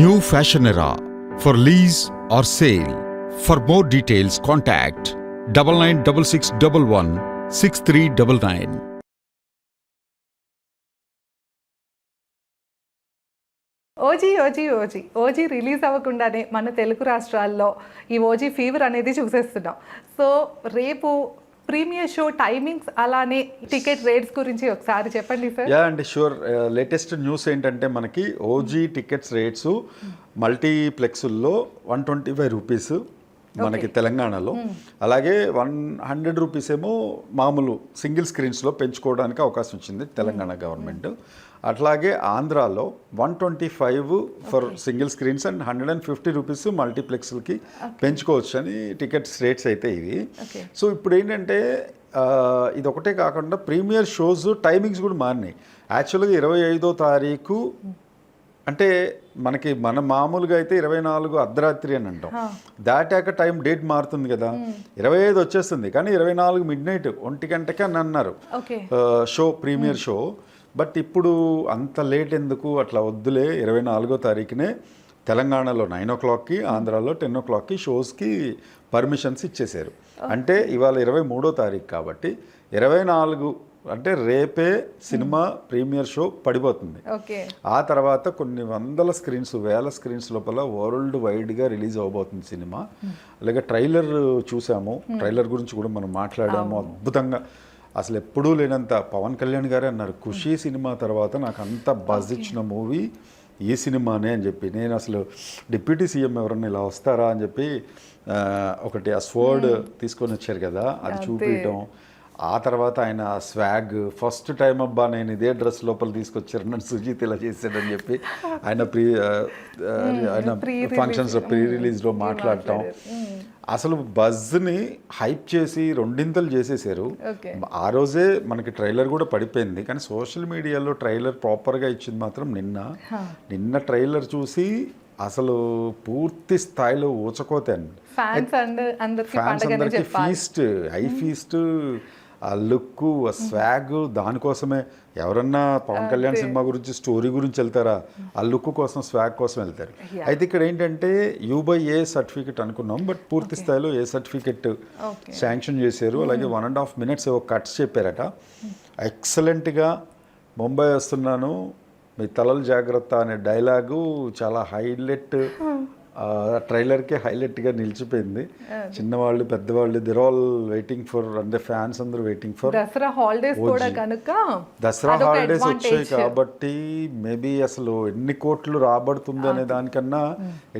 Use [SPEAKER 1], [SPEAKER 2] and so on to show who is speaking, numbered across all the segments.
[SPEAKER 1] New fashion era for lease or sale for more details contact double nine double six double one six three double nine
[SPEAKER 2] OG OG OG. OG release అవ్వకుండానే మన తెలుగు రాష్ట్రాల్లో ఈ OG fever అనేది చూసేస్తున్నాం. So రేపు premier show timings అలానే ticket rates గురించి ఒకసారి చెప్పండి సార్.
[SPEAKER 3] యా అండి షూర్. లేటెస్ట్ న్యూస్ ఏంటంటే మనకి ఓజీ టికెట్స్ రేట్స్ మల్టీప్లెక్స్ల్లో వన్ ట్వంటీ ఫైవ్ రూపీస్ మనకి తెలంగాణలో. అలాగే వన్ హండ్రెడ్ రూపీస్ ఏమో మామూలు సింగిల్ స్క్రీన్స్లో పెంచుకోవడానికి అవకాశం ఇచ్చింది తెలంగాణ గవర్నమెంట్. అట్లాగే ఆంధ్రాలో one twenty five for single screens and hundred and fifty rupees మల్టీప్లెక్స్లకి పెంచుకోవచ్చు అని టికెట్స్ రేట్స్ అయితే ఇవి. సో ఇప్పుడు ఏంటంటే ఇది ఒకటే కాకుండా ప్రీమియర్ షోస్ టైమింగ్స్ కూడా మారినాయి. యాక్చువల్గా ఇరవై ఐదో తారీఖు అంటే మనకి మన మామూలుగా అయితే ఇరవై నాలుగు అర్ధరాత్రి అని అంటాం. దాటాక టైం డేట్ మారుతుంది కదా. ఇరవై ఐదు వచ్చేస్తుంది కానీ ఇరవై నాలుగు మిడ్ నైట్ ఒంటి గంటకి అని అన్నారు. Show premiere show. బట్ ఇప్పుడు అంత లేట్ ఎందుకు? అట్లా వద్దులే. ఇరవై నాలుగో తారీఖునే తెలంగాణలో నైన్ ఓ క్లాక్కి ఆంధ్రాలో టెన్ ఓ క్లాక్కి షోస్కి పర్మిషన్స్ ఇచ్చేశారు. అంటే ఇవాళ ఇరవై మూడో తారీఖు కాబట్టి ఇరవై నాలుగు అంటే రేపే సినిమా ప్రీమియర్ షో పడిపోతుంది. ఆ తర్వాత కొన్ని వందల స్క్రీన్స్ వేల స్క్రీన్స్ లోపల వరల్డ్ వైడ్గా రిలీజ్ అవబోతుంది సినిమా. అలాగే ట్రైలర్ చూసాము. ట్రైలర్ గురించి కూడా మనం మాట్లాడాము. అద్భుతంగా అసలు ఎప్పుడూ లేనంత పవన్ కళ్యాణ్ గారే అన్నారు ఖుషి సినిమా తర్వాత నాకు అంత బజ్ ఇచ్చిన మూవీ ఈ సినిమానే అని చెప్పి. నేను అసలు డిప్యూటీ సీఎం ఎవరన్నా ఇలా వస్తారా అని చెప్పి ఒకటి ఆ స్వర్డ్ తీసుకొని వచ్చారు కదా అది చూపించడం ఆ తర్వాత ఆయన స్వాగ్ ఫస్ట్ టైం అబ్బా నేను ఇదే డ్రెస్ లోపల తీసుకొచ్చారు నన్ను సుజీత్ ఇలా చేశాడని చెప్పి ఆయన ప్రీ ఆయన. ఫంక్షన్స్ ప్రీ రిలీజ్లో మాట్లాడటం అసలు బజ్ని హైప్ చేసి రెండింతలు చేసేసారు. ఆ రోజే మనకి ట్రైలర్ కూడా పడిపోయింది. కానీ సోషల్ మీడియాలో ట్రైలర్ ప్రాపర్గా ఇచ్చింది మాత్రం నిన్న. నిన్న ట్రైలర్ చూసి అసలు పూర్తి స్థాయిలో ఊచకోతాను.
[SPEAKER 2] ఫ్యాన్స్ అండ్ అందరికి
[SPEAKER 3] ఫీస్ట్ హై ఫీస్ట్ ఆ లుక్ ఆ స్వాగ్ దానికోసమే. ఎవరన్నా పవన్ కళ్యాణ్ సినిమా గురించి స్టోరీ గురించి వెళ్తారా? ఆ లుక్ కోసం స్వాగ్ కోసం వెళ్తారు. అయితే ఇక్కడ ఏంటంటే యూ బై ఏ సర్టిఫికెట్ అనుకున్నాం బట్ పూర్తి స్థాయిలో ఏ సర్టిఫికెట్ శాంక్షన్ చేశారు. అలాగే వన్ అండ్ హాఫ్ మినిట్స్ ఏవో కట్స్ చెప్పారట. ఎక్సలెంట్గా ముంబై వస్తున్నాను. మీ తలలు జాగ్రత్త అనే డైలాగు చాలా హైలైట్. ట్రైలర్కే హైలైట్గా నిలిచిపోయింది. చిన్నవాళ్ళు పెద్దవాళ్ళు దిర్ ఆల్ వెయిటింగ్ ఫర్ అంటే ఫ్యాన్స్ అందరూ వెయిటింగ్ ఫర్
[SPEAKER 2] దసరా హాలిడేస్ కూడా కనుక
[SPEAKER 3] దసరా హాలిడేస్ వచ్చాయి. కాబట్టి మేబీ అసలు ఎన్ని కోట్లు రాబడుతుంది అనే దానికన్నా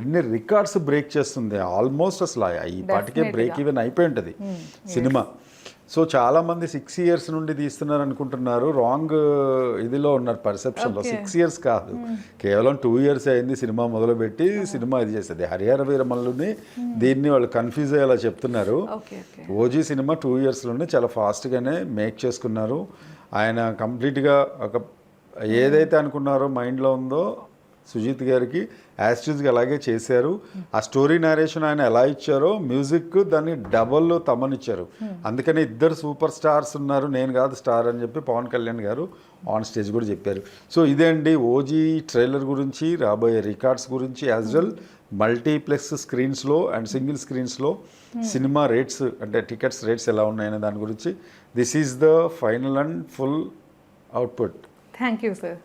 [SPEAKER 3] ఎన్ని రికార్డ్స్ బ్రేక్ చేస్తుంది. ఆల్మోస్ట్ అసలు ఈ పాటికే బ్రేక్ ఈవెన్ అయిపోయి ఉంటుంది. సినిమా. సో చాలా మంది సిక్స్ ఇయర్స్ నుండి తీస్తున్నారు అనుకుంటున్నారు. రాంగ్ ఇదిలో ఉన్నారు పర్సెప్షన్లో సిక్స్ ఇయర్స్ కాదు. కేవలం టూ ఇయర్స్ అయింది సినిమా మొదలుపెట్టి సినిమా ఇది చేసేది. హరిహర వీరమల్లుని దీన్ని వాళ్ళు కన్ఫ్యూజ్ అయ్యేలా చెప్తున్నారు. ఓజీ సినిమా టూ ఇయర్స్లోనే చాలా ఫాస్ట్గానే మేక్ చేసుకున్నారు. ఆయన కంప్లీట్గా ఒక ఏదైతే అనుకున్నారో మైండ్లో ఉందో సుజీత్ గారికి యాస్టిజ్గా అలాగే చేశారు. ఆ స్టోరీ నేరేషన్ ఆయన ఎలా ఇచ్చారో మ్యూజిక్ దాన్ని డబల్ తమనిచ్చారు. అందుకని ఇద్దరు సూపర్ స్టార్స్ ఉన్నారు నేను కాదు స్టార్ అని చెప్పి పవన్ కళ్యాణ్ గారు ఆన్ స్టేజ్ కూడా చెప్పారు. సో ఇదే అండి ఓజీ ట్రైలర్ గురించి రాబోయే రికార్డ్స్ గురించి యాజ్ వెల్ మల్టీప్లెక్స్ స్క్రీన్స్లో అండ్ సింగిల్ స్క్రీన్స్లో సినిమా రేట్స్ అంటే టికెట్స్ రేట్స్ ఎలా ఉన్నాయనే దాని గురించి. This is the final and full output
[SPEAKER 2] thank you sir